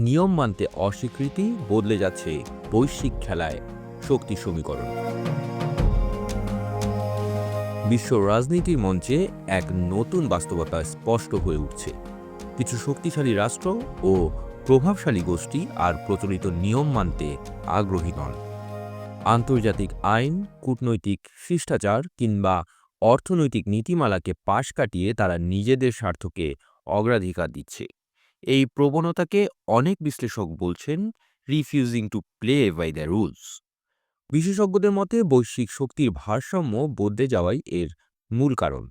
নিয়ম মানতে অস্বীকৃতি বদলে যাচ্ছে বৈশ্বিক খেলায় শক্তি সমীকরণ। বিশ্ব রাজনীতির মঞ্চে এক নতুন বাস্তবতা স্পষ্ট হয়ে উঠছে। কিছু শক্তিশালী রাষ্ট্র ও প্রভাবশালী গোষ্ঠী আর প্রচলিত নিয়ম মানতে আগ্রহী নন। আন্তর্জাতিক আইন, কূটনৈতিক শিষ্টাচার কিংবা অর্থনৈতিক নীতিমালাকে পাশ কাটিয়ে তারা নিজেদের স্বার্থকে অগ্রাধিকার দিচ্ছে। এই প্রবণতাকে অনেক বিশ্লেষক বলছেন refusing to play by the rules বিশেষজ্ঞদের মতে, বৈশ্বিক শক্তির ভারসাম্য বদলে যাওয়াই এর মূল কারণ।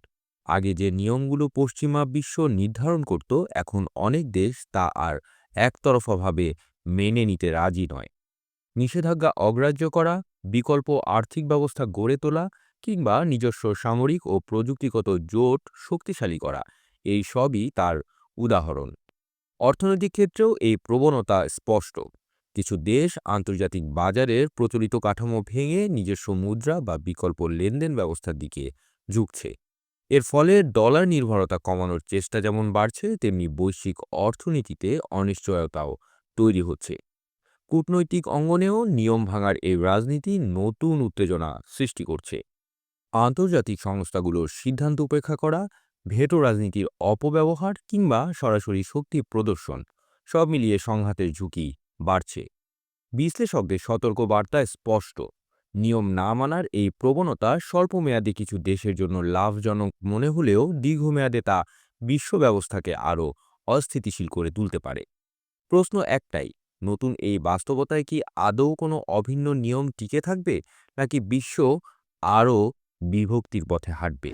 আগে যে নিয়মগুলো পশ্চিমা বিশ্ব নির্ধারণ করত, এখন অনেক দেশ তা আর একতরফাভাবে মেনে নিতে রাজি নয়। নিষেধাজ্ঞা অগ্রাহ্য করা, বিকল্প আর্থিক ব্যবস্থা গড়ে তোলা কিংবা নিজস্ব সামরিক ও প্রযুক্তিগত জোট শক্তিশালী করা, এই সবই তার উদাহরণ। অর্থনৈতিক ক্ষেত্রেও এই প্রবণতা স্পষ্ট। কিছু দেশ আন্তর্জাতিক বাজারের প্রচলিত কাঠামো ভেঙে নিজস্ব মুদ্রা বা বিকল্প লেনদেন ব্যবস্থার দিকে ঝুঁকছে। এর ফলে ডলার নির্ভরতা কমানোর চেষ্টা যেমন বাড়ছে, তেমনি বৈশ্বিক অর্থনীতিতে অনিশ্চয়তাও তৈরি হচ্ছে। কূটনৈতিক অঙ্গনেও নিয়ম ভাঙার এই রাজনীতি নতুন উত্তেজনা সৃষ্টি করছে। আন্তর্জাতিক সংস্থাগুলোর সিদ্ধান্ত উপেক্ষা করা ভেটো রাজনীতির অপব্যবহার কিংবা সরাসরি শক্তি প্রদর্শন, সব মিলিয়ে সংঘাতের ঝুঁকি বাড়ছে। বিশ্লেষকদের সতর্ক বার্তা স্পষ্ট। নিয়ম না মানার এই প্রবণতা স্বল্পমেয়াদে কিছু দেশের জন্য লাভজনক মনে হলেও দীর্ঘমেয়াদে তা বিশ্ব ব্যবস্থাকে আরও অস্থিতিশীল করে তুলতে পারে। প্রশ্ন একটাই, নতুন এই বাস্তবতায় কি আদৌ কোনো অভিন্ন নিয়ম টিকে থাকবে নাকি বিশ্ব আরও বিভক্তির পথে হাঁটবে?